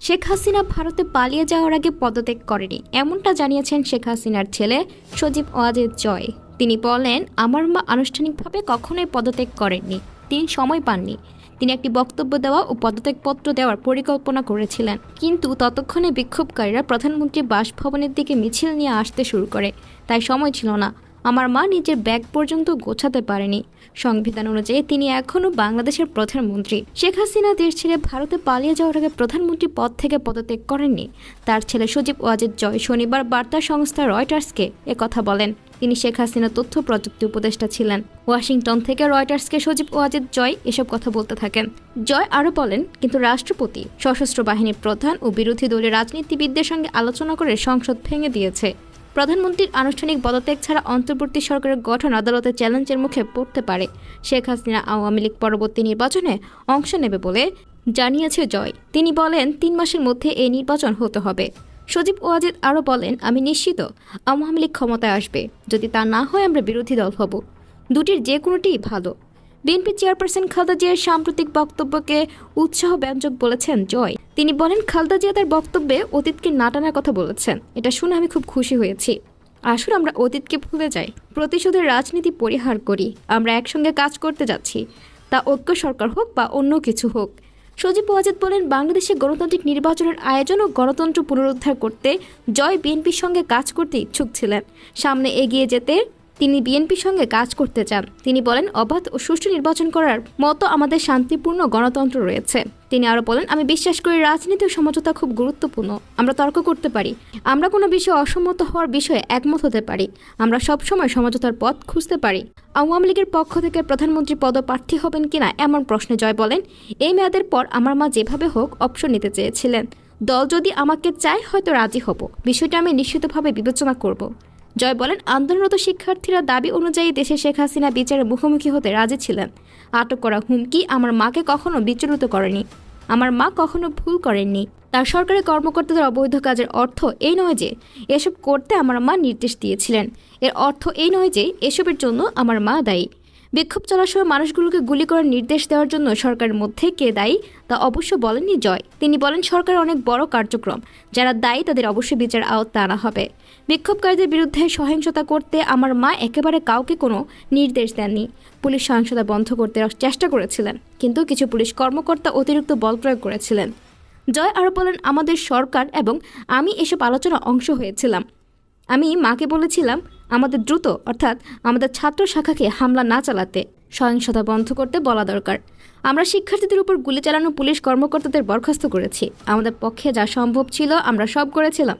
শেখ হাসিনা ভারতে পালিয়ে যাওয়ার আগে পদত্যাগ করেনি। এমনটা জানিয়েছেন শেখ হাসিনার ছেলে সজীব ওয়াজেদ জয়। তিনি বলেন, আমার মা আনুষ্ঠানিকভাবে কখনোই পদত্যাগ করেননি। তিনি সময় পাননি। তিনি একটি বক্তব্য দেওয়া ও পদত্যাগপত্র দেওয়ার পরিকল্পনা করেছিলেন। কিন্তু ততক্ষণে বিক্ষোভকারীরা প্রধানমন্ত্রী বাসভবনের দিকে মিছিল নিয়ে আসতে শুরু করে। তাই সময় ছিল না। আমার মা নিজের ব্যাগ পর্যন্ত গোছাতে পারেনি। সংবিধান অনুযায়ী তিনি এখনও বাংলাদেশের প্রধানমন্ত্রী। শেখ হাসিনা দেশ ছেড়ে ভারতে পালিয়ে যাওয়ার আগে প্রধানমন্ত্রী পদ থেকে পদত্যাগ করেননি। তার ছেলে সজীব ওয়াজেদ জয় শনিবার বার্তা সংস্থা রয়টার্সকে কথা বলেন। তিনি শেখ হাসিনা তথ্য প্রযুক্তি উপদেষ্টা ছিলেন। ওয়াশিংটন থেকে রয়টার্সকে সজীব ওয়াজেদ জয় এসব কথা বলতে থাকেন। জয় আরও বলেন, কিন্তু রাষ্ট্রপতি, সশস্ত্র বাহিনীর প্রধান ও বিরোধী দলের রাজনীতিবিদদের সঙ্গে আলোচনা করে সংসদ ভেঙে দিয়েছে। প্রধানমন্ত্রীর আনুষ্ঠানিক পদত্যাগ ছাড়া অন্তর্বর্তী সরকারের গঠন আদালতে চ্যালেঞ্জের মুখে পড়তে পারে। শেখ হাসিনা আওয়ামী লীগ পরবর্তী নির্বাচনে অংশ নেবে বলে জানিয়েছে জয়। তিনি বলেন, তিন মাসের মধ্যে এই নির্বাচন হতে হবে। সজীব ওয়াজেদ আরও বলেন, আমি নিশ্চিত আওয়ামী লীগ ক্ষমতায় আসবে। যদি তা না হয়, আমরা বিরোধী দল হব। দুটির যে কোনোটিই ভালো। বিএনপি চেয়ারপারসন খালেদা জিয়ার সাম্প্রতিক বক্তব্যকে উৎসাহ ব্যঞ্জক বলেছেন জয়। তিনি বলেন, খালদা জিয়া তার বক্তব্যে অতীতকে নাটানোর কথা বলেছেন। এটা শুনে আমি খুব খুশি হয়েছি। আসুন আমরা অতীতকে ভুলে যাই। প্রতিশোধের রাজনীতি পরিহার করি। আমরা একসঙ্গে কাজ করতে যাচ্ছি। তা ঐক্য সরকার হোক বা অন্য কিছু হোক। সজীব ওয়াজেদ বলেন, বাংলাদেশে গণতান্ত্রিক নির্বাচনের আয়োজন ও গণতন্ত্র পুনরুদ্ধার করতে জয় বিএনপির সঙ্গে কাজ করতে ইচ্ছুক ছিলেন। সামনে এগিয়ে যেতে তিনি বিএনপির সঙ্গে কাজ করতে চান। তিনি বলেন, অবাধ ও সুষ্ঠু নির্বাচন করার মতো আমাদের শান্তিপূর্ণ গণতন্ত্র রয়েছে। তিনি আরও বলেন, আমি বিশ্বাস করি রাজনীতি ও সমঝোতা খুব গুরুত্বপূর্ণ। আমরা তর্ক করতে পারি। আমরা কোনো বিষয়ে অসম্মত হওয়ার বিষয়ে একমত হতে পারি। আমরা সবসময় সমঝোতার পথ খুঁজতে পারি। আওয়ামী লীগের পক্ষ থেকে প্রধানমন্ত্রী পদপ্রার্থী হবেন কিনা এমন প্রশ্নে জয় বলেন, এই মেয়াদের পর আমার মা যেভাবে হোক অপশন নিতে চেয়েছিলেন। দল যদি আমাকে চায়, হয়তো রাজি হব। বিষয়টা আমি নিশ্চিতভাবে বিবেচনা করব। জয় বলেন, আন্দোলনরত শিক্ষার্থীরা দাবি অনুযায়ী দেশে শেখ হাসিনা বিচারের মুখোমুখি হতে রাজি ছিলেন। আটক করা হুমকি আমার মাকে কখনো বিচলিত করেনি। আমার মা কখনো ভুল করেননি। তার সরকারি কর্মকর্তাদের অবৈধ কাজের অর্থ এই নয় যে, এসব করতে আমার মা নির্দেশ দিয়েছিলেন। এর অর্থ এই নয় যে, এসবের জন্য আমার মা দায়ী। বিক্ষোভ চলার সময় মানুষগুলোকে গুলি করার নির্দেশ দেওয়ার জন্য সরকারের মধ্যে কে দায়ী তা অবশ্য বলেননি জয়। তিনি বলেন, সরকার অনেক বড় কার্যক্রম, যারা দায়ী তাদের অবশ্যই বিচার আওতা আনা হবে। বিক্ষোভকারীদের বিরুদ্ধে সহিংসতা করতে আমার মা একেবারে কাউকে কোনো নির্দেশ দেননি। পুলিশ সহিংসতা বন্ধ করতে চেষ্টা করেছিলেন, কিন্তু কিছু পুলিশ কর্মকর্তা অতিরিক্ত বল প্রয়োগ করেছিলেন। জয় আরও বলেন, আমাদের সরকার এবং আমি এসব আলোচনা অংশ হয়েছিলাম। আমি মাকে বলেছিলাম আমাদের দ্রুত, অর্থাৎ আমাদের ছাত্র শাখাকে হামলা না চালাতে সহিংসতা বন্ধ করতে বলা দরকার। আমরা শিক্ষার্থীদের উপর গুলি চালানো পুলিশ কর্মকর্তাদের বরখাস্ত করেছি। আমাদের পক্ষে যা সম্ভব ছিল আমরা সব করেছিলাম।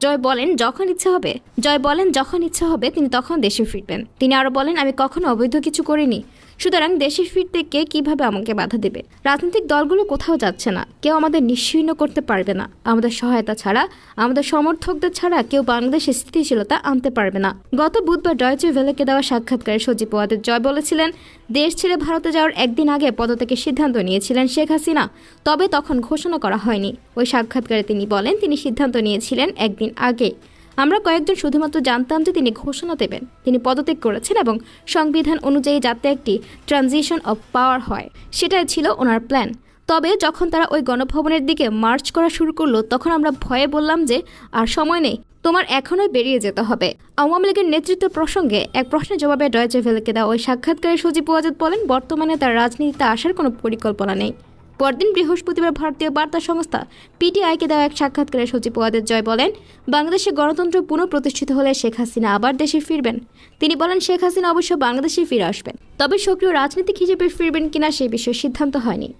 জয় বলেন যখন ইচ্ছা হবে, জয় বলেন যখন ইচ্ছা হবে, তিনি তখন দেশে ফিরবেন। তিনি আরও বলেন, আমি কখনো অবৈধ কিছু করিনি। সুতরাং দেশে ফিরতে কে কীভাবে আমাকে বাধা দেবে? রাজনৈতিক দলগুলো কোথাও যাচ্ছে না। কেউ আমাদের নিশ্চিহ্ন করতে পারবে না। আমাদের সহায়তা ছাড়া, আমাদের সমর্থকদের ছাড়া কেউ বাংলাদেশে স্থিতিশীলতা আনতে পারবে না। গত বুধবার ডয়চে ভেলেকে দেওয়া সাক্ষাৎকারে সজীব ওয়াদের জয় বলেছিলেন দেশ ছেড়ে ভারতে যাওয়ার একদিন আগে পদত্যাগের সিদ্ধান্ত নিয়েছিলেন শেখ হাসিনা। তবে তখন ঘোষণা করা হয়নি। ওই সাক্ষাৎকারে তিনি বলেন, তিনি সিদ্ধান্ত নিয়েছিলেন একদিন আগে। আমরা কয়েকজন শুধুমাত্র জানতাম যে তিনি ঘোষণা দেবেন। তিনি পদত্যাগ করেছেন এবং সংবিধান অনুযায়ী যাতে একটি ট্রানজিশন অব পাওয়ার হয়, সেটাই ছিল ওনার প্ল্যান। তবে যখন তারা ওই গণভবনের দিকে মার্চ করা শুরু করল, তখন আমরা ভয়ে বললাম যে, আর সময় নেই, তোমার এখনই বেরিয়ে যেতে হবে। আওয়ামী লীগের নেতৃত্ব প্রসঙ্গে এক প্রশ্নের জবাবে ডয়েচে ভেলেকে দেওয়া ওই সাক্ষাৎকারে সজীব ওয়াজেদ বলেন, বর্তমানে তার রাজনীতিতে আসার কোনো পরিকল্পনা নেই। পরদিন বৃহস্পতিবার ভারতীয় বার্তা সংস্থা পিটিআইকে দেওয়া এক সাক্ষাৎকারে সচিব ওয়াদের জয় বলেন, বাংলাদেশে গণতন্ত্র পুনঃপ্রতিষ্ঠিত হলে শেখ হাসিনা আবার দেশে ফিরবেন। তিনি বলেন, শেখ হাসিনা অবশ্য বাংলাদেশে ফিরে আসবেন, তবে সক্রিয় রাজনীতিক হিসেবে ফিরবেন কিনা সেই বিষয়ে সিদ্ধান্ত হয়নি।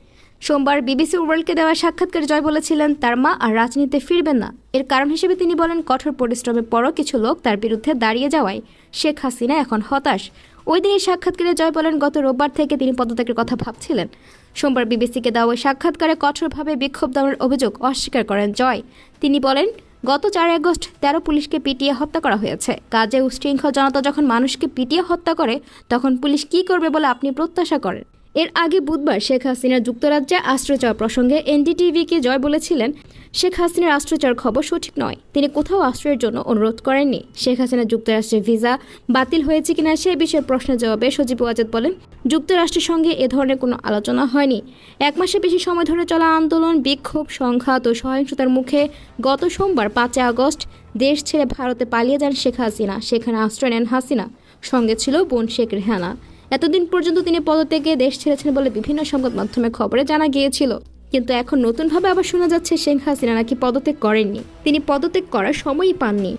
সোমবার বিবিসি ওয়ার্ল্ডকে দেওয়া সাক্ষাৎকারে জয় বলেছিলেন তার মা আর রাজনীতিতে ফিরবেন না। এর কারণ হিসেবে তিনি বলেন, কঠোর পরিশ্রমের পরও কিছু লোক তার বিরুদ্ধে দাঁড়িয়ে যাওয়ায় শেখ হাসিনা এখন হতাশ। ওই দিনের সাক্ষাৎকারে জয় বলেন, গত রোববার থেকে তিনি পদত্যাগের কথা ভাবছিলেন। সোমবার বিবিসিকে দেওয়া ওই সাক্ষাৎকারে কঠোরভাবে বিক্ষোভ দেওয়ার অভিযোগ অস্বীকার করেন জয়। তিনি বলেন, গত চার আগস্ট তেরো পুলিশকে পিটিয়ে হত্যা করা হয়েছে। কাজে উশৃঙ্খল জনতা যখন মানুষকে পিটিয়ে হত্যা করে, তখন পুলিশ কী করবে বলে আপনি প্রত্যাশা করেন? এর আগে বুধবার শেখ হাসিনা যুক্তরাজ্যে আশ্রয় চাওয়া প্রসঙ্গে এনডিটিভিকে জয় বলেছিলেন, শেখ হাসিনার আশ্রয় চাওয়ার খবর সঠিক নয়। তিনি কোথাও আশ্রয়ের জন্য অনুরোধ করেননি। শেখ হাসিনা যুক্তরাষ্ট্রের ভিসা বাতিল হয়েছে কিনা সে বিষয়ে প্রশ্নের জবাবে সজীব ওয়াজেদ বলেন, যুক্তরাষ্ট্রের সঙ্গে এ ধরনের কোনো আলোচনা হয়নি। এক মাসের বেশি সময় ধরে চলা আন্দোলন, বিক্ষোভ, সংঘাত ও সহিংসতার মুখে গত সোমবার পাঁচই আগস্ট দেশ ছেড়ে ভারতে পালিয়ে যান শেখ হাসিনা। সেখানে আশ্রয় নেন হাসিনা। সঙ্গে ছিল বোন শেখ রেহানা। এতদিন পর্যন্ত তিনি পদত্যাগে দেশ ছেড়েছেন বলে বিভিন্ন সংবাদ মাধ্যমে খবরে জানা গিয়েছিল। কিন্তু এখন নতুনভাবে আবার শোনা যাচ্ছে শেখ হাসিনা নাকি পদত্যাগ করেননি। তিনি পদত্যাগ করার সময়ই পাননি।